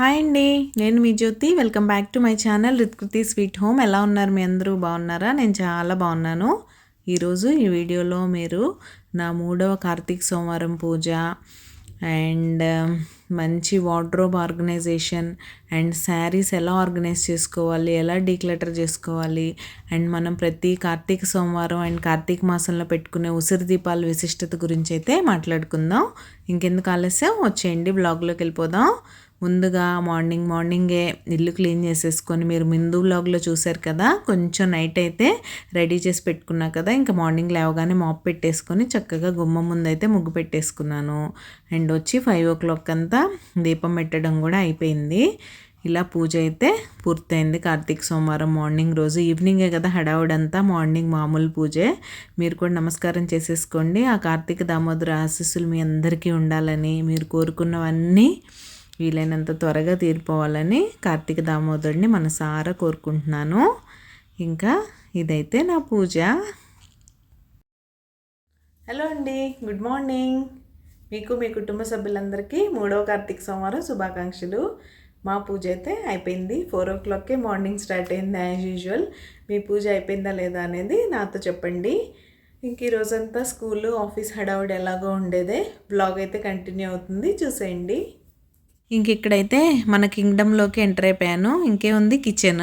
Hi అండి. నేను మీ Jyothi. Welcome back to my channel Ritkriti sweet home. ఎలా ఉన్నారు? మీ అందరూ బాగున్నారా? నేను చాలా బాగున్నాను. ఈరోజు ఈ వీడియోలో మీరు నా మూడవ కార్తీక సోమవారం పూజ అండ్ um, మంచి వార్డ్రోబ్ ఆర్గనైజేషన్ అండ్ శారీస్ ఎలా ఆర్గనైజ్ చేసుకోవాలి? ఎలా డీక్లెటర్ చేసుకోవాలి? అండ్ మనం ప్రతి కార్తీక సోమవారం అండ్ కార్తీక మాసంలో పెట్టుకునే ఉసిరి దీపాల విశిష్టత గురించి అయితే మాట్లాడుకుందాం. ఇంకెందుకు ఆలస్యం? వచ్చేయండి. బ్లాగ్లోకి వెళ్ళిపోదాం. ముందుగా మార్నింగ్ మార్నింగే ఇల్లు క్లీన్ చేసేసుకొని మీరు ముందు బ్లాగ్లో చూసారు కదా కొంచెం నైట్ అయితే రెడీ చేసి పెట్టుకున్నా కదా ఇంకా మార్నింగ్ లేవగానే మాప్ పెట్టేసుకొని చక్కగా గుమ్మ ముందు అయితే ముగ్గు పెట్టేసుకున్నాను. అండ్ వచ్చి ఫైవ్ ఓ క్లాక్ అంతా దీపం పెట్టడం కూడా అయిపోయింది. ఇలా పూజ అయితే పూర్తయింది. కార్తీక సోమవారం మార్నింగ్ రోజు ఈవినింగే కదా హడావుడంతా మార్నింగ్ మామూలు పూజే. మీరు కూడా నమస్కారం చేసేసుకోండి. ఆ కార్తీక దామోదర ఆశీస్సులు మీ అందరికీ ఉండాలని మీరు కోరుకున్నవన్నీ వీలైనంత త్వరగా తీరిపోవాలని కార్తీక దామోదరుడిని మనసారా కోరుకుంటున్నాను. ఇంకా ఇదైతే నా పూజ. హలో అండి గుడ్ మార్నింగ్. మీకు మీ కుటుంబ సభ్యులందరికీ మూడవ కార్తీక సోమవారం శుభాకాంక్షలు. మా పూజ అయితే అయిపోయింది. ఫోర్ ఓ క్లాక్కే మార్నింగ్ స్టార్ట్ అయింది యాజ్ యూజువల్. మీ పూజ అయిపోయిందా లేదా అనేది నాతో చెప్పండి. ఇంక ఈ రోజంతా స్కూలు ఆఫీస్ హడావుడి ఎలాగో ఉండేదే. బ్లాగ్ అయితే కంటిన్యూ అవుతుంది. చూసేయండి. ఇంక ఇక్కడైతే మన కింగ్డమ్లోకి ఎంటర్ అయిపోయాను. ఇంకేముంది కిచెన్.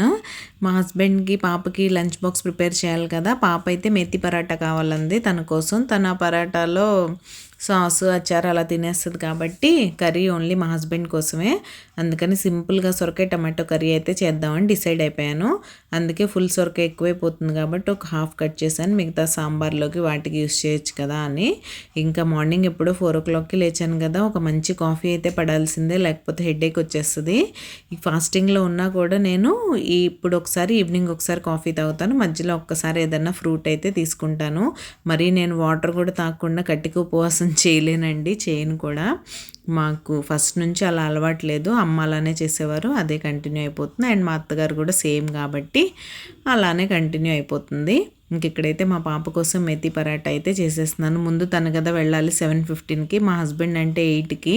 మా హస్బెండ్కి పాపకి లంచ్ బాక్స్ ప్రిపేర్ చేయాలి కదా. పాప అయితే మెత్తి పరాటా కావాలంది తన కోసం. తన పరాటాలో సాసు అచ్చారు అలా తినేస్తుంది కాబట్టి కర్రీ ఓన్లీ మా హస్బెండ్ కోసమే. అందుకని సింపుల్గా సొరకాయ టమాటో కర్రీ అయితే చేద్దామని డిసైడ్ అయిపోయాను. అందుకే ఫుల్ సొరకాయ ఎక్కువైపోతుంది కాబట్టి ఒక హాఫ్ కట్ చేశాను. మిగతా సాంబార్లోకి వాటికి యూస్ చేయొచ్చు కదా అని. ఇంకా మార్నింగ్ ఎప్పుడో ఫోర్ ఓ క్లాక్కి లేచాను కదా ఒక మంచి కాఫీ అయితే పడాల్సిందే. లేకపోతే హెడేక్ వచ్చేస్తుంది. ఈ ఫాస్టింగ్లో ఉన్నా కూడా నేను ఇప్పుడు ఒకసారి ఈవినింగ్ ఒకసారి కాఫీ తాగుతాను. మధ్యలో ఒక్కసారి ఏదన్నా ఫ్రూట్ అయితే తీసుకుంటాను. మరి నేను వాటర్ కూడా తాగకుండా కట్టికి ఉపవాసం చేయలేనండి చేయను కూడా. మాకు ఫస్ట్ నుంచి అలా అలవాటు లేదు. అమ్మ అలానే చేసేవారు అదే కంటిన్యూ అయిపోతుంది. అండ్ మా అత్తగారు కూడా సేమ్ కాబట్టి అలానే కంటిన్యూ అయిపోతుంది. ఇంక ఇక్కడైతే మా పాప కోసం మెతి పరాటా అయితే చేసేస్తున్నాను. ముందు తను కదా వెళ్ళాలి సెవెన్ ఫిఫ్టీన్కి మా హస్బెండ్ అంటే ఎయిట్కి.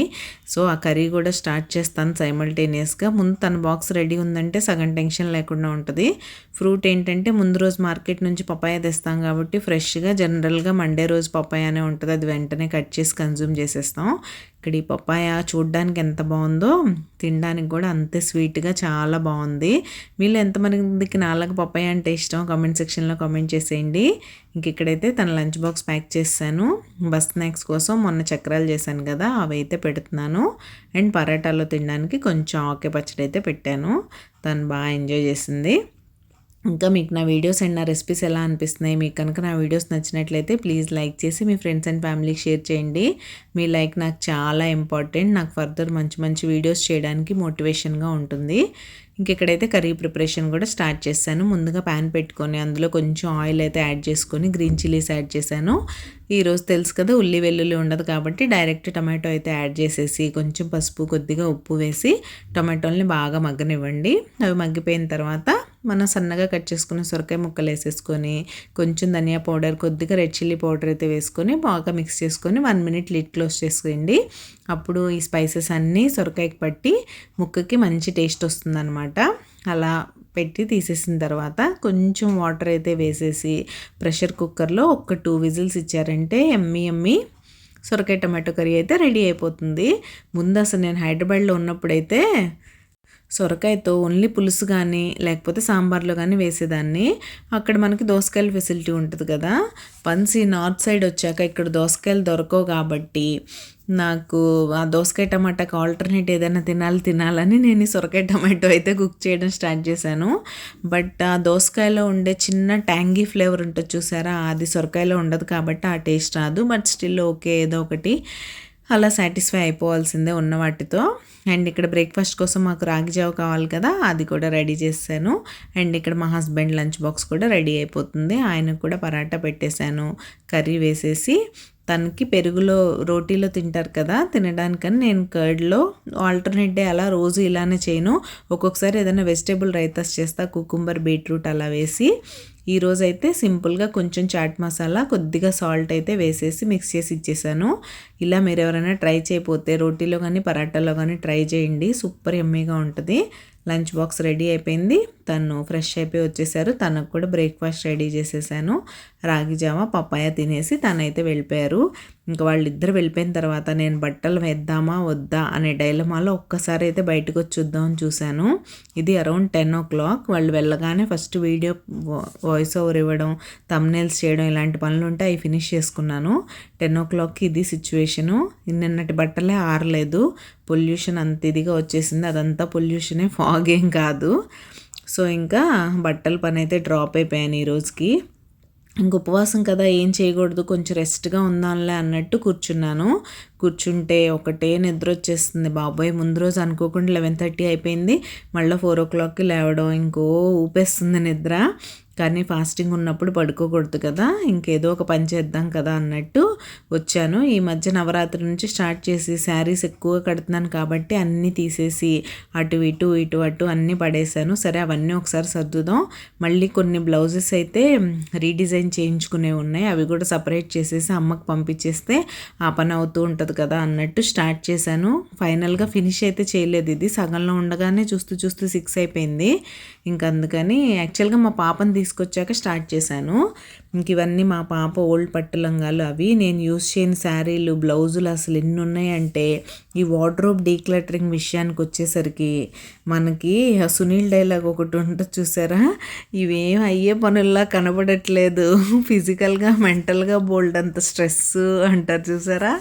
సో ఆ కర్రీ కూడా స్టార్ట్ చేస్తాను సైమల్టేనియస్గా. ముందు తన బాక్స్ రెడీ ఉందంటే సగం టెన్షన్ లేకుండా ఉంటుంది. ఫ్రూట్ ఏంటంటే ముందు రోజు మార్కెట్ నుంచి పపాయ తెస్తాం కాబట్టి ఫ్రెష్గా జనరల్గా మండే రోజు పపాయనే ఉంటుంది. అది వెంటనే కట్ చేసి కన్జ్యూమ్ చేసేస్తాం. ఇక్కడ ఈ పప్పాయ చూడ్డానికి ఎంత బాగుందో తినడానికి కూడా అంతే స్వీట్గా చాలా బాగుంది. వీళ్ళు ఎంతమందికి నాలుగు పప్పాయ అంటే ఇష్టం కామెంట్ సెక్షన్లో కామెంట్ చేసేయండి. ఇంక ఇక్కడైతే తన లంచ్ బాక్స్ ప్యాక్ చేశాను. బస్ స్నాక్స్ కోసం మొన్న చక్రాలు చేశాను కదా అవి అయితే పెడుతున్నాను. అండ్ పరాటాలో తినడానికి కొంచెం ఆకే పచ్చడి అయితే పెట్టాను. తను బాగా ఎంజాయ్ చేసింది. ఇంకా మీకు నా వీడియోస్ అండ్ నా రెసిపీస్ ఎలా అనిపిస్తున్నాయి మీకు కనుక నా వీడియోస్ నచ్చినట్లయితే ప్లీజ్ లైక్ చేసి మీ ఫ్రెండ్స్ అండ్ ఫ్యామిలీకి షేర్ చేయండి. మీ లైక్ నాకు చాలా ఇంపార్టెంట్. నాకు ఫర్దర్ మంచి మంచి వీడియోస్ చేయడానికి మోటివేషన్గా ఉంటుంది. ఇంకెక్కడైతే కర్రీ ప్రిపరేషన్ కూడా స్టార్ట్ చేశాను. ముందుగా ప్యాన్ పెట్టుకొని అందులో కొంచెం ఆయిల్ అయితే యాడ్ చేసుకొని గ్రీన్ చిల్లీస్ యాడ్ చేశాను. ఈరోజు తెలుసు కదా ఉల్లి వెల్లుల్లి ఉండదు కాబట్టి డైరెక్ట్ టమాటో అయితే యాడ్ చేసేసి కొంచెం పసుపు కొద్దిగా ఉప్పు వేసి టమాటోల్ని బాగా మగ్గనివ్వండి. అవి మగ్గిపోయిన తర్వాత మనం సన్నగా కట్ చేసుకున్న సొరకాయ ముక్కలు వేసేసుకొని కొంచెం ధనియా పౌడర్ కొద్దిగా రెడ్ చిల్లీ పౌడర్ అయితే వేసుకొని బాగా మిక్స్ చేసుకొని వన్ మినిట్ లిట్ క్లోజ్ చేసుకోండి. అప్పుడు ఈ స్పైసెస్ అన్నీ సొరకాయకి పట్టి ముక్కకి మంచి టేస్ట్ వస్తుందన్నమాట. అలా పెట్టి తీసేసిన తర్వాత కొంచెం వాటర్ అయితే వేసేసి ప్రెషర్ కుక్కర్లో ఒక టూ విజిల్స్ ఇచ్చారంటే ఎమ్మి ఎమ్మి సొరకాయ టమాటో కర్రీ అయితే రెడీ అయిపోతుంది. ముందు అసలు నేను హైదరాబాద్లో ఉన్నప్పుడైతే సొరకాయతో ఓన్లీ పులుసు కానీ లేకపోతే సాంబార్లో కానీ వేసేదాన్ని. అక్కడ మనకి దోసకాయల ఫెసిలిటీ ఉంటుంది కదా. పంచి నార్త్ సైడ్ వచ్చాక ఇక్కడ దోసకాయలు దొరకవు కాబట్టి నాకు ఆ దోసకాయ టమాటాకి ఆల్టర్నేట్ ఏదైనా తినాలి తినాలని నేను ఈ సొరకాయ టమాటో అయితే కుక్ చేయడం స్టార్ట్ చేశాను. బట్ ఆ దోసకాయలో ఉండే చిన్న ట్యాంగీ ఫ్లేవర్ ఉంటుంది చూసారా? అది సొరకాయలో ఉండదు కాబట్టి ఆ టేస్ట్ రాదు. బట్ స్టిల్ ఓకే ఏదో ఒకటి అలా సాటిస్ఫై అయిపోవాల్సిందే ఉన్న వాటితో. అండ్ ఇక్కడ బ్రేక్ఫాస్ట్ కోసం మాకు రాగి జావ కావాలి కదా అది కూడా రెడీ చేశాను. అండ్ ఇక్కడ మా హస్బెండ్ లంచ్ బాక్స్ కూడా రెడీ అయిపోతుంది. ఆయనకు కూడా పరాటా పెట్టేశాను కర్రీ వేసేసి. తనకి పెరుగులో రోటీలో తింటారు కదా తినడానికని నేను కర్డ్లో ఆల్టర్నేట్ డే అలా రోజు ఇలానే చేయను. ఒక్కొక్కసారి ఏదైనా వెజిటేబుల్ రైతాస్ చేస్తా కుకుంబర్ బీట్రూట్ అలా వేసి. ఈరోజు అయితే సింపుల్గా కొంచెం చాట్ మసాలా కొద్దిగా సాల్ట్ అయితే వేసేసి మిక్స్ చేసి ఇచ్చేసాను. ఇలా మీరు ఎవరైనా ట్రై చేయకపోతే రోటీలో కానీ పరాటాలో కానీ ట్రై చేయండి. సూపర్ ఎమ్మీగా ఉంటుంది. లంచ్ బాక్స్ రెడీ అయిపోయింది. తను ఫ్రెష్ అయిపోయి వచ్చేసారు. తనకు కూడా బ్రేక్ఫాస్ట్ రెడీ చేసేసాను. రాగి జామ పప్పాయ తినేసి తనైతే వెళ్ళిపోయారు. ఇంకా వాళ్ళిద్దరు వెళ్ళిపోయిన తర్వాత నేను బట్టలు వేద్దామా వద్దా అనే డైలమాలో ఒక్కసారి అయితే బయటకు వచ్చి చూద్దామని చూశాను. ఇది అరౌండ్ టెన్ ఓ క్లాక్. వాళ్ళు వెళ్ళగానే ఫస్ట్ వీడియో వాయిస్ ఓవర్ ఇవ్వడం తమ్నేల్స్ చేయడం ఇలాంటి పనులు ఉంటే అవి ఫినిష్ చేసుకున్నాను. టెన్ ఓ క్లాక్కి ఇది సిచ్యువేషను. నిన్నటి బట్టలే ఆరలేదు. పొల్యూషన్ అంత ఇదిగా వచ్చేసింది. అదంతా పొల్యూషనే ఫాగ్ ఏం కాదు. సో ఇంకా బట్టల పని అయితే డ్రాప్ అయిపోయాను ఈ రోజుకి. ఇంక ఉపవాసం కదా ఏం చేయకూడదు కొంచెం రెస్ట్గా ఉందాంలే అన్నట్టు కూర్చున్నాను. కూర్చుంటే ఒకటే నిద్ర వచ్చేస్తుంది. బాబాయ్ ముందు రోజు అనుకోకుండా లెవెన్ థర్టీ అయిపోయింది. మళ్ళీ ఫోర్ ఓ క్లాక్కి లేవడం ఇంకో ఊపేస్తుంది నిద్ర. కానీ ఫాస్టింగ్ ఉన్నప్పుడు పడుకోకూడదు కదా ఇంకేదో ఒక పని చేద్దాం కదా అన్నట్టు వచ్చాను. ఈ మధ్య నవరాత్రి నుంచి స్టార్ట్ చేసి శారీస్ ఎక్కువ కడుతున్నాను కాబట్టి అన్నీ తీసేసి అటు ఇటు ఇటు అటు అన్నీ పడేశాను. సరే అవన్నీ ఒకసారి సర్దుదాం. మళ్ళీ కొన్ని బ్లౌజెస్ అయితే రీడిజైన్ చేయించుకునే ఉన్నాయి. అవి కూడా సపరేట్ చేసేసి అమ్మకు పంపించేస్తే ఆ పని అవుతూ ఉంటుంది కదా అన్నట్టు స్టార్ట్ చేశాను. ఫైనల్గా ఫినిష్ అయితే చేయలేదు ఇది. సగంలో ఉండగానే చూస్తూ చూస్తూ సిక్స్ అయిపోయింది. ఇంక అందుకని యాక్చువల్గా మా పాపని తీసుకొచ్చాక స్టార్ట్ చేశాను. ఇంక ఇవన్నీ మా పాప ఓల్డ్ పట్టు లంగాలు అవి. నేను యూస్ చేయని శారీలు బ్లౌజులు అసలు ఎన్ని ఉన్నాయంటే ఈ వార్డ్రోబ్ డీక్లటరింగ్ విషయానికి వచ్చేసరికి మనకి సునీల్ డైలాగ్ ఒకటి ఉంటుంది చూసారా? ఇవేం అయ్యే పనుల్లా కనబడట్లేదు. ఫిజికల్గా మెంటల్గా బోల్డ్ అంత స్ట్రెస్ అంటారు చూసారా?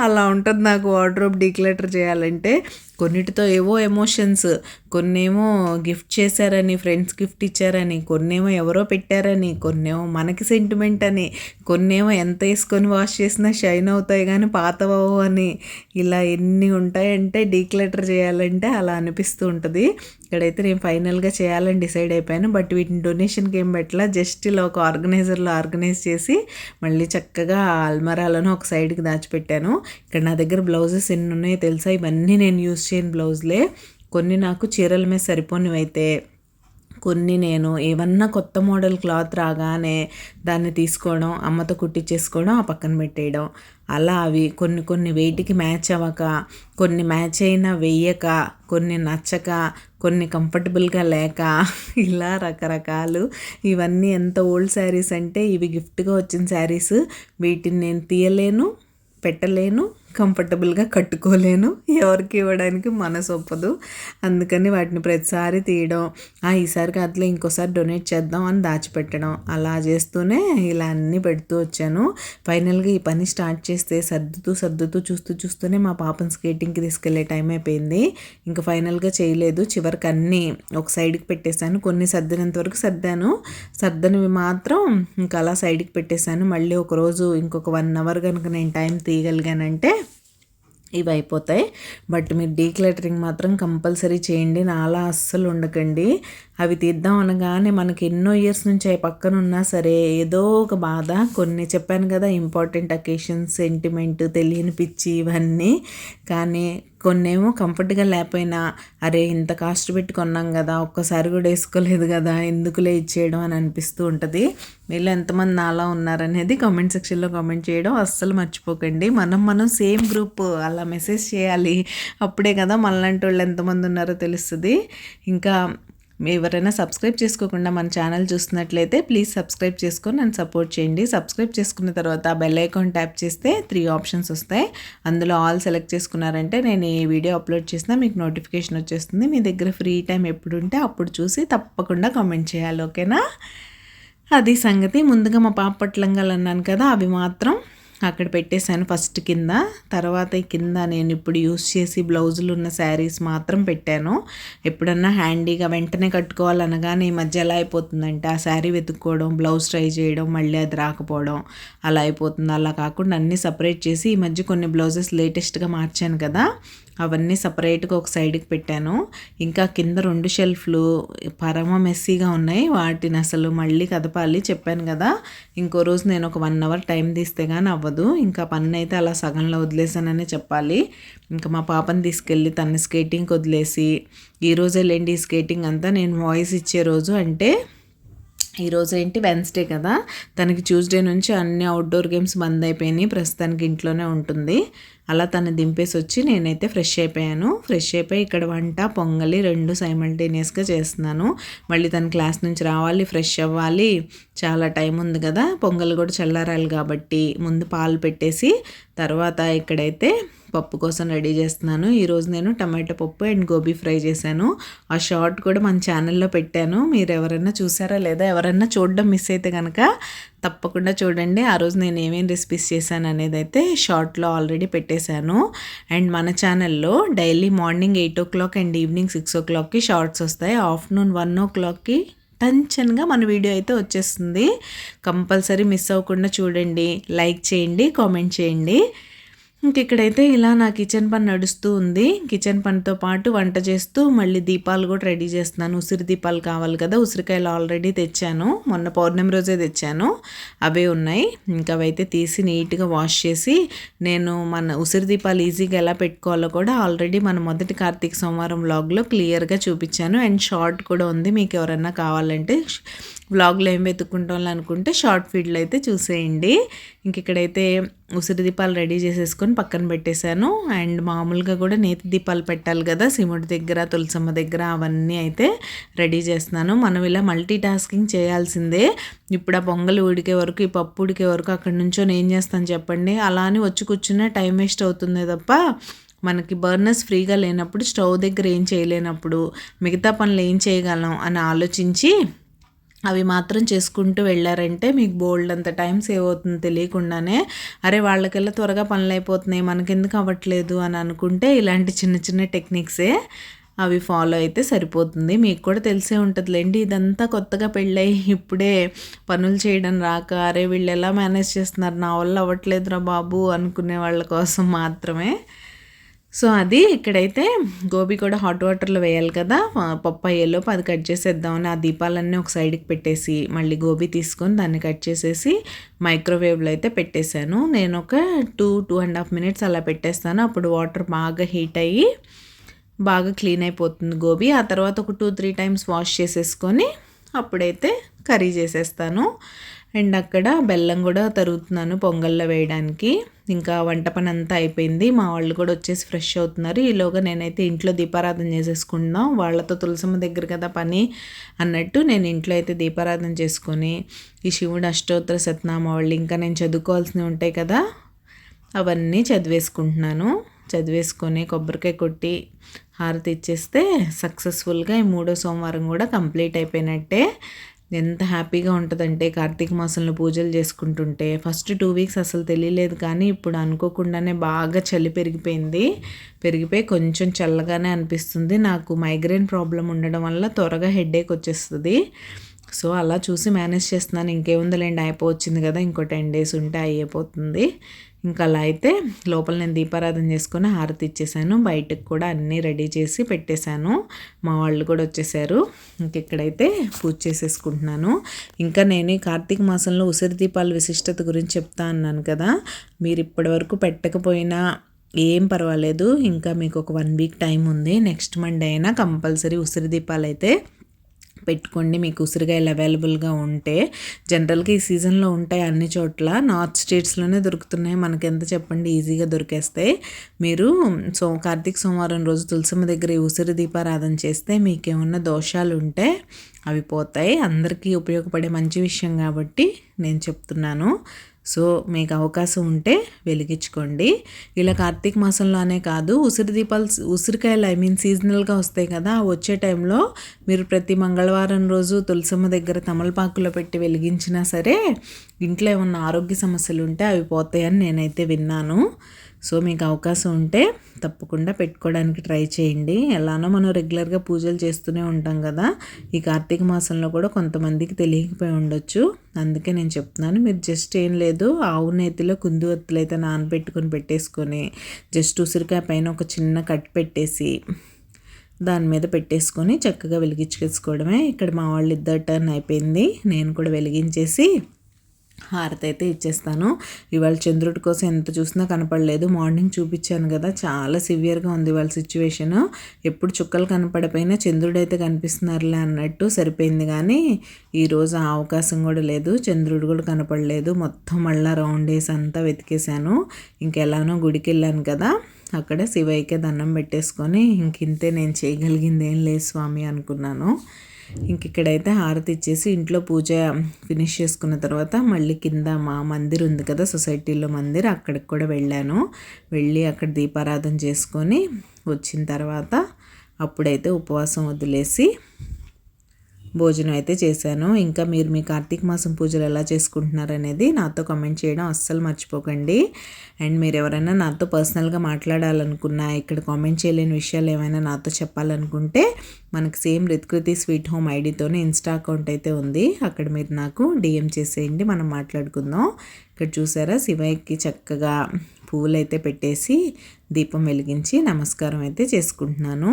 అలా ఉంటుంది నాకు వార్డ్రోబ్ డీక్లటర్ చేయాలంటే. కొన్నిటితో ఏవో ఎమోషన్స్ కొన్నేమో గిఫ్ట్ చేశారని ఫ్రెండ్స్ గిఫ్ట్ ఇచ్చారని కొన్నేమో ఎవరో పెట్టారని కొన్నేమో మనకి సెంటిమెంట్ అని కొన్నేమో ఎంత వేసుకొని వాష్ చేసినా షైన్ అవుతాయి కానీ పాతవవు అని. ఇలా ఎన్ని ఉంటాయంటే డీక్లెటర్ చేయాలంటే అలా అనిపిస్తూ ఉంటుంది. ఇక్కడైతే నేను ఫైనల్గా చేయాలని డిసైడ్ అయిపోయాను. బట్ వీటిని డొనేషన్కి ఏం పెట్టలా జస్ట్ ఇలా ఒక ఆర్గనైజర్లో ఆర్గనైజ్ చేసి మళ్ళీ చక్కగా అల్మరాలను ఒక సైడ్కి దాచిపెట్టాను. ఇక్కడ నా దగ్గర బ్లౌజెస్ ఎన్ని ఉన్నాయో తెలుసా? ఇవన్నీ నేను యూస్ చేయని బ్లౌజ్లే. కొన్ని నాకు చీరల మీద సరిపోనివైతే కొన్ని నేను ఏమన్నా కొత్త మోడల్ క్లాత్ రాగానే దాన్ని తీసుకోవడం అమ్మతో కుట్టించేసుకోవడం ఆ పక్కన పెట్టేయడం. అలా అవి కొన్ని కొన్ని వెయిట్కి మ్యాచ్ అవ్వక కొన్ని మ్యాచ్ అయినా వెయ్యక కొన్ని నచ్చక కొన్ని కంఫర్టబుల్గా లేక ఇలా రకరకాలు. ఇవన్నీ ఎంత ఓల్డ్ శారీస్ అంటే ఇవి గిఫ్ట్గా వచ్చిన శారీస్. వీటిని నేను తీయలేను పెట్టలేను. కంఫర్టబుల్గా కట్టుకోలేను. ఎవరికి ఇవ్వడానికి మనసు ఒప్పదు. అందుకని వాటిని ప్రతిసారి తీయడం ఆ ఈసారి కాదులే ఇంకోసారి డొనేట్ చేద్దాం అని దాచిపెట్టడం. అలా చేస్తూనే ఇలా అన్నీ పెడుతూ వచ్చాను. ఫైనల్గా ఈ పని స్టార్ట్ చేస్తే సర్దుతూ సర్దుతూ చూస్తూ చూస్తూనే మా పాపను స్కేటింగ్కి తీసుకెళ్ళే టైం అయిపోయింది. ఇంకా ఫైనల్గా చేయలేదు. చివరికి అన్నీ ఒక సైడ్కి పెట్టేశాను. కొన్ని సర్దినంత వరకు సర్దాను. సర్దనివి మాత్రం ఇంకా అలా సైడ్కి పెట్టేశాను. మళ్ళీ ఒకరోజు ఇంకొక వన్ అవర్ కనుక నేను టైం తీయగలిగానంటే ఇవి అయిపోతాయి బట్ మీరు డీక్లటరింగ్ మాత్రం కంపల్సరీ చేయండి. నాలా అస్సలు ఉండకండి. అవి తీద్దాం అనగానే మనకి ఎన్నో ఇయర్స్ నుంచి అవి పక్కన ఉన్నా సరే ఏదో ఒక బాధ. కొన్ని చెప్పాను కదా ఇంపార్టెంట్ అకేషన్స్ సెంటిమెంట్ తెలియని పిచ్చి ఇవన్నీ. కానీ కొన్నేమో కంఫర్ట్గా లేకపోయినా అరే ఇంత కాస్ట్ పెట్టి కొన్నాం కదా ఒక్కసారి కూడా వేసుకోలేదు కదా ఎందుకులే ఇచ్చేయడం అని అనిపిస్తూ ఉంటుంది. వీళ్ళు ఎంతమంది నాలా ఉన్నారనేది కామెంట్ సెక్షన్లో కామెంట్ చేయడం అస్సలు మర్చిపోకండి. మనం మనం సేమ్ గ్రూప్ అలా మెసేజ్ చేయాలి. అప్పుడే కదా మనలాంటి వాళ్ళు ఎంతమంది ఉన్నారో తెలుస్తుంది. ఇంకా ఎవరైనా సబ్స్క్రైబ్ చేసుకోకుండా మన ఛానల్ చూస్తున్నట్లయితే ప్లీజ్ సబ్స్క్రైబ్ చేసుకొని నన్ను సపోర్ట్ చేయండి. సబ్స్క్రైబ్ చేసుకున్న తర్వాత బెల్ ఐకాన్ ట్యాప్ చేస్తే త్రీ ఆప్షన్స్ వస్తాయి. అందులో ఆల్ సెలెక్ట్ చేసుకున్నారంటే నేను ఈ వీడియో అప్లోడ్ చేసినా మీకు నోటిఫికేషన్ వచ్చేస్తుంది. మీ దగ్గర ఫ్రీ టైం ఎప్పుడు ఉంటే అప్పుడు చూసి తప్పకుండా కామెంట్ చేయాలి. ఓకేనా? అది సంగతి. ముందుగా మా పాపట్లంగాలు అన్నాను కదా అవి మాత్రం అక్కడ పెట్టేశాను ఫస్ట్ కింద. తర్వాత కింద నేను ఇప్పుడు యూస్ చేసి బ్లౌజులు ఉన్న శారీస్ మాత్రం పెట్టాను. ఎప్పుడన్నా హ్యాండీగా వెంటనే కట్టుకోవాలనగానే ఈ మధ్య ఎలా అయిపోతుందంటే ఆ శారీ వెతుక్కోవడం బ్లౌజ్ ట్రై చేయడం మళ్ళీ అది రాకపోవడం అలా అయిపోతుంది. అలా కాకుండా అన్నీ సపరేట్ చేసి ఈ మధ్య కొన్ని బ్లౌజెస్ లేటెస్ట్గా మార్చాను కదా. అవన్నీ సపరేట్గా ఒక సైడ్కి పెట్టాను. ఇంకా కింద రెండు షెల్ఫ్లు పరమ మెస్సీగా ఉన్నాయి. వాటిని అసలు మళ్ళీ కదపాలి చెప్పాను కదా. ఇంకో రోజు నేను ఒక వన్ అవర్ టైం తీస్తే కానీ అవ్వదు. ఇంకా పని అయితే అలా సగంలో వదిలేసాననే చెప్పాలి. ఇంకా మా పాపని తీసుకెళ్ళి తన స్కేటింగ్కి వదిలేసి ఈ రోజే లేండి స్కేటింగ్ అంతా నేను వాయిస్ ఇచ్చే రోజు అంటే ఈరోజు ఏంటి? వెన్స్డే కదా. తనకి ట్యూస్డే నుంచి అన్ని అవుట్డోర్ గేమ్స్ బంద్ అయిపోయినాయి. ప్రస్తుతానికి ఇంట్లోనే ఉంటుంది. అలా తను దింపేసి వచ్చి నేనైతే ఫ్రెష్ అయిపోయాను. ఫ్రెష్ అయిపోయి ఇక్కడ వంట పొంగలి రెండు సైమల్టేనియస్గా చేస్తున్నాను. మళ్ళీ తన క్లాస్ నుంచి రావాలి ఫ్రెష్ అవ్వాలి. చాలా టైం ఉంది కదా. పొంగల్ కూడా చల్లారాలి కాబట్టి ముందు పాలు పెట్టేసి తర్వాత ఇక్కడైతే పప్పు కోసం రెడీ చేస్తున్నాను. ఈరోజు నేను టమాటో పప్పు అండ్ గోబీ ఫ్రై చేశాను. ఆ షార్ట్ కూడా మన ఛానల్లో పెట్టాను. మీరు ఎవరైనా చూసారా లేదా ఎవరైనా చూడడం మిస్ అయితే కనుక తప్పకుండా చూడండి. ఆ రోజు నేను ఏమేమి రెసిపీస్ చేశాను అనేది అయితే షార్ట్లో ఆల్రెడీ పెట్టేశాను. అండ్ మన ఛానల్లో daily morning eight o clock and evening six o క్లాక్కి షార్ట్స్ వస్తాయి. ఆఫ్టర్నూన్ వన్ ఓ క్లాక్కి టెన్షన్గా మన వీడియో అయితే వచ్చేస్తుంది. కంపల్సరీ మిస్ అవ్వకుండా చూడండి. లైక్ చేయండి కామెంట్ చేయండి. ఇంక ఇక్కడైతే ఇలా నా కిచెన్ పని నడుస్తూ ఉంది. కిచెన్ పనితో పాటు వంట చేస్తూ మళ్ళీ దీపాలు కూడా రెడీ చేస్తున్నాను. ఉసిరి దీపాలు కావాలి కదా. ఉసిరికాయలు ఆల్రెడీ తెచ్చాను. మొన్న పౌర్ణమి రోజే తెచ్చాను. అవే ఉన్నాయి. ఇంకా అవైతే తీసి నీట్గా వాష్ చేసి నేను మన ఉసిరి దీపాలు ఈజీగా ఎలా పెట్టుకోవాలో కూడా ఆల్రెడీ మన మొదటి కార్తీక సోమవారం వ్లాగ్లో క్లియర్గా చూపించాను. అండ్ షార్ట్ కూడా ఉంది. మీకు ఎవరన్నా కావాలంటే వ్లాగ్లో ఏం వెతుక్కుంటాం అనుకుంటే షార్ట్ ఫీడ్లో అయితే చూసేయండి. ఇంక ఇక్కడైతే ఉసిరి దీపాలు రెడీ చేసేసుకొని పక్కన పెట్టేశాను. అండ్ మామూలుగా కూడా నేతి దీపాలు పెట్టాలి కదా సిమెంట్ దగ్గర తులసమ్మ దగ్గర అవన్నీ అయితే రెడీ చేస్తున్నాను. మనం ఇలా మల్టీ టాస్కింగ్ చేయాల్సిందే. ఇప్పుడు ఆ పొంగల్ ఉడికే వరకు ఈ పప్పు ఉడికే వరకు అక్కడి నుంచో నేను చేస్తాను చెప్పండి. అలా అని వచ్చి కూర్చునే టైం వేస్ట్ అవుతుంది తప్ప మనకి బర్నర్స్ ఫ్రీగా లేనప్పుడు స్టవ్ దగ్గర ఏం చేయలేనప్పుడు మిగతా పనులు ఏం చేయగలం అని ఆలోచించి అవి మాత్రం చేసుకుంటూ వెళ్ళారంటే మీకు బోల్డ్ అంత టైం సేవ్ అవుతుంది తెలియకుండానే. అరే వాళ్ళకెల్లా త్వరగా పనులు అయిపోతున్నాయి మనకెందుకు అవ్వట్లేదు అని అనుకుంటే ఇలాంటి చిన్న చిన్న టెక్నిక్సే అవి ఫాలో అయితే సరిపోతుంది. మీకు కూడా తెలిసే ఉంటుందిలేండి ఇదంతా కొత్తగా పెళ్ళయి ఇప్పుడే పనులు చేయడం రాక అరే వీళ్ళు ఎలా మేనేజ్ చేస్తున్నారు నా వల్ల అవ్వట్లేదురా బాబు అనుకునే వాళ్ళ కోసం మాత్రమే. సో అది ఇక్కడైతే గోబీ కూడా హాట్ వాటర్లో వేయాలి కదా. పప్పు అయ్యేలోపు అది కట్ చేసేద్దామని ఆ దీపాలన్నీ ఒక సైడ్కి పెట్టేసి మళ్ళీ గోబీ తీసుకొని దాన్ని కట్ చేసేసి మైక్రోవేవ్లో అయితే పెట్టేశాను. నేను ఒక two two and half minutes అలా పెట్టేస్తాను. అప్పుడు వాటర్ బాగా హీట్ అయ్యి బాగా క్లీన్ అయిపోతుంది గోబీ. ఆ తర్వాత ఒక టూ త్రీ టైమ్స్ వాష్ చేసేసుకొని అప్పుడైతే కర్రీ చేసేస్తాను. అండ్ అక్కడ బెల్లం కూడా తరుగుతున్నాను పొంగల్లో వేయడానికి. ఇంకా వంట పని అంతా అయిపోయింది. మా వాళ్ళు కూడా వచ్చేసి ఫ్రెష్ అవుతున్నారు. ఈలోగా నేనైతే ఇంట్లో దీపారాధన చేసేసుకుందాం వాళ్ళతో తులసమ్మ దగ్గర కదా పని అన్నట్టు నేను ఇంట్లో అయితే దీపారాధన చేసుకొని ఈ శివుడు అష్టోత్తర వాళ్ళు ఇంకా నేను చదువుకోవాల్సినవి ఉంటాయి కదా అవన్నీ చదివేసుకుంటున్నాను. చదివేసుకొని కొబ్బరికాయ కొట్టి హారతి ఇచ్చేస్తే సక్సెస్ఫుల్గా ఈ మూడో సోమవారం కూడా కంప్లీట్ అయిపోయినట్టే. ఎంత హ్యాపీగా ఉంటుందంటే కార్తీక మాసంలో పూజలు చేసుకుంటుంటే. ఫస్ట్ టూ వీక్స్ అసలు తెలియలేదు కానీ ఇప్పుడు అనుకోకుండానే బాగా చలి పెరిగిపోయింది. పెరిగిపోయి కొంచెం చల్లగానే అనిపిస్తుంది. నాకు మైగ్రేన్ ప్రాబ్లం ఉండడం వల్ల త్వరగా హెడేక్ వచ్చేస్తుంది. సో అలా చూసి మేనేజ్ చేస్తున్నాను. ఇంకేముందిలేండి అయిపోవచ్చింది కదా. ఇంకో టెన్ డేస్ ఉంటే అయిపోతుంది. ఇంకా అలా అయితే లోపల నేను దీపారాధన చేసుకుని హారతి ఇచ్చేసాను. బయటకు కూడా అన్నీ రెడీ చేసి పెట్టేశాను. మా వాళ్ళు కూడా వచ్చేసారు. ఇంక ఇక్కడైతే పూజ చేసేసుకుంటున్నాను. ఇంకా నేను ఈ కార్తీక మాసంలో ఉసిరి దీపాల విశిష్టత గురించి చెప్తా అన్నాను కదా. మీరు ఇప్పటి వరకు పెట్టకపోయినా ఏం పర్వాలేదు. ఇంకా మీకు ఒక వన్ వీక్ టైం ఉంది. నెక్స్ట్ మండే అయినా కంపల్సరీ ఉసిరి దీపాలు అయితే పెట్టుకోండి. మీకు ఉసిరికాయలు అవైలబుల్గా ఉంటే. జనరల్గా ఈ సీజన్లో ఉంటాయి అన్ని చోట్ల. నార్త్ స్టేట్స్లోనే దొరుకుతున్నాయి. మనకి ఎంత చెప్పండి? ఈజీగా దొరికేస్తాయి మీరు సో కార్తీక సోమవారం రోజు తులసమ్మ దగ్గర ఉసిరి దీపారాధన చేస్తే మీకేమన్నా దోషాలు ఉంటే అవి పోతాయి. అందరికీ ఉపయోగపడే మంచి విషయం కాబట్టి నేను చెప్తున్నాను. సో మీకు అవకాశం ఉంటే వెలిగించుకోండి. ఇలా కార్తీక మాసంలోనే కాదు ఉసిరి దీపాలు ఉసిరికాయలు ఐ మీన్ సీజనల్గా వస్తాయి కదా వచ్చే టైంలో మీరు ప్రతి మంగళవారం రోజు తులసమ్మ దగ్గర తమలపాకులో పెట్టి వెలిగించినా సరే ఇంట్లో ఏమన్నా ఆరోగ్య సమస్యలు ఉంటే అవి పోతాయని నేనైతే విన్నాను. సో మీకు అవకాశం ఉంటే తప్పకుండా పెట్టుకోవడానికి ట్రై చేయండి. ఎలానో మనం రెగ్యులర్గా పూజలు చేస్తూనే ఉంటాం కదా. ఈ కార్తీక మాసంలో కూడా కొంతమందికి తెలియకపోయి ఉండొచ్చు. అందుకే నేను చెప్తున్నాను మీరు జస్ట్ ఏం లేదు ఆవు నేతిలో కుందు ఒత్తులు అయితే నానబెట్టుకొని పెట్టేసుకొని జస్ట్ ఉసిరికాయ పైన ఒక చిన్న కట్ పెట్టేసి దాని మీద పెట్టేసుకొని చక్కగా వెలిగించుకేసుకోవడమే ఇక్కడ మా వాళ్ళు ఇద్దరు టర్న్ అయిపోయింది. నేను కూడా వెలిగించేసి హారతి అయితే ఇచ్చేస్తాను. ఇవాళ చంద్రుడి కోసం ఎంత చూసినా కనపడలేదు. మార్నింగ్ చూపించాను కదా చాలా సివియర్గా ఉంది ఇవాళ సిచ్యువేషన్. ఎప్పుడు చుక్కలు కనపడపోయినా చంద్రుడు అయితే కనిపిస్తున్నారులే అన్నట్టు సరిపోయింది కానీ ఈరోజు ఆ అవకాశం కూడా లేదు. చంద్రుడు కూడా కనపడలేదు. మొత్తం మళ్ళీ రౌండ్ వేసి అంతా వెతికేశాను. ఇంకెలానో గుడికి వెళ్ళాను కదా అక్కడ శివయ్యకే దండం పెట్టేసుకొని ఇంక ఇంతే నేను చేయగలిగింది ఏం లేదు స్వామి అనుకున్నాను. ఇంక ఇక్కడైతే హారతి ఇచ్చేసి ఇంట్లో పూజ ఫినిష్ చేసుకున్న తర్వాత మళ్ళీ కింద మా మందిర్ ఉంది కదా సొసైటీలో మందిర్. అక్కడికి కూడా వెళ్ళాను. వెళ్ళి అక్కడ దీపారాధన చేసుకొని వచ్చిన తర్వాత అప్పుడైతే ఉపవాసం వదిలేసి భోజనం అయితే చేశాను. ఇంకా మీరు మీ కార్తీక మాసం పూజలు ఎలా చేసుకుంటున్నారు అనేది నాతో కమెంట్ చేయడం అస్సలు మర్చిపోకండి. అండ్ మీరు ఎవరైనా నాతో పర్సనల్గా మాట్లాడాలనుకున్నా ఇక్కడ కామెంట్ చేయలేని విషయాలు ఏమైనా నాతో చెప్పాలనుకుంటే మనకు సేమ్ రిత్కృతి స్వీట్ హోమ్ ఐడితోనే ఇన్స్టా అకౌంట్ అయితే ఉంది. అక్కడ మీరు నాకు డిఎం చేసేయండి మనం మాట్లాడుకుందాం. ఇక్కడ చూసారా శివయ్యకి చక్కగా పువ్వులు అయితే పెట్టేసి దీపం వెలిగించి నమస్కారం అయితే చేసుకుంటున్నాను.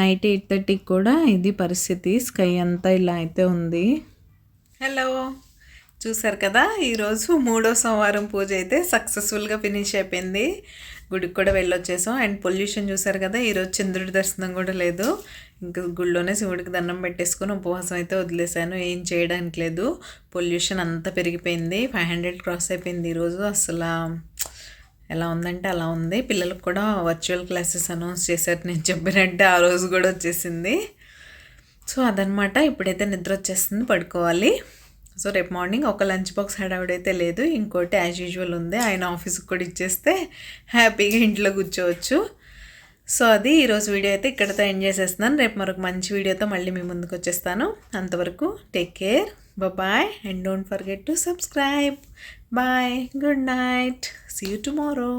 నైట్ ఎయిట్ థర్టీకి కూడా ఇది పరిస్థితి. స్కై అంతా ఇలా అయితే ఉంది. హలో చూసారు కదా ఈరోజు మూడో సోమవారం పూజ అయితే సక్సెస్ఫుల్గా ఫినిష్ అయిపోయింది. గుడికి కూడా వెళ్ళొచ్చేసాం. అండ్ పొల్యూషన్ చూసారు కదా ఈరోజు చంద్రుడి దర్శనం కూడా లేదు. ఇంకా గుడిలోనే శివుడికి దండం పెట్టేసుకొని ఉపవాసం అయితే వదిలేశాను. ఏం చేయడానికి లేదు. పొల్యూషన్ అంతా పెరిగిపోయింది. ఫైవ్ హండ్రెడ్ క్రాస్ అయిపోయింది ఈరోజు. అసలు ఎలా ఉందంటే అలా ఉంది. పిల్లలకు కూడా వర్చువల్ క్లాసెస్ అనౌన్స్ చేశారు. నేను చెప్పినట్టే ఆ రోజు కూడా వచ్చేసింది. సో అదనమాట. ఇప్పుడైతే నిద్ర వచ్చేస్తుంది. పడుకోవాలి. సో రేపు మార్నింగ్ ఒక లంచ్ బాక్స్ హడావిడైతే లేదు. ఇంకోటి యాజ్ యూజువల్ ఉంది. ఆయన ఆఫీస్కి కూడా ఇచ్చేస్తే హ్యాపీగా ఇంట్లో కూర్చోవచ్చు. సో అది ఈరోజు వీడియో అయితే ఇక్కడతో ఎండ్ చేసేస్తున్నాను. రేపు మరొక మంచి వీడియోతో మళ్ళీ మీ ముందుకు వచ్చేస్తాను. అంతవరకు take care. Bye and don't forget to subscribe bye good night see you tomorrow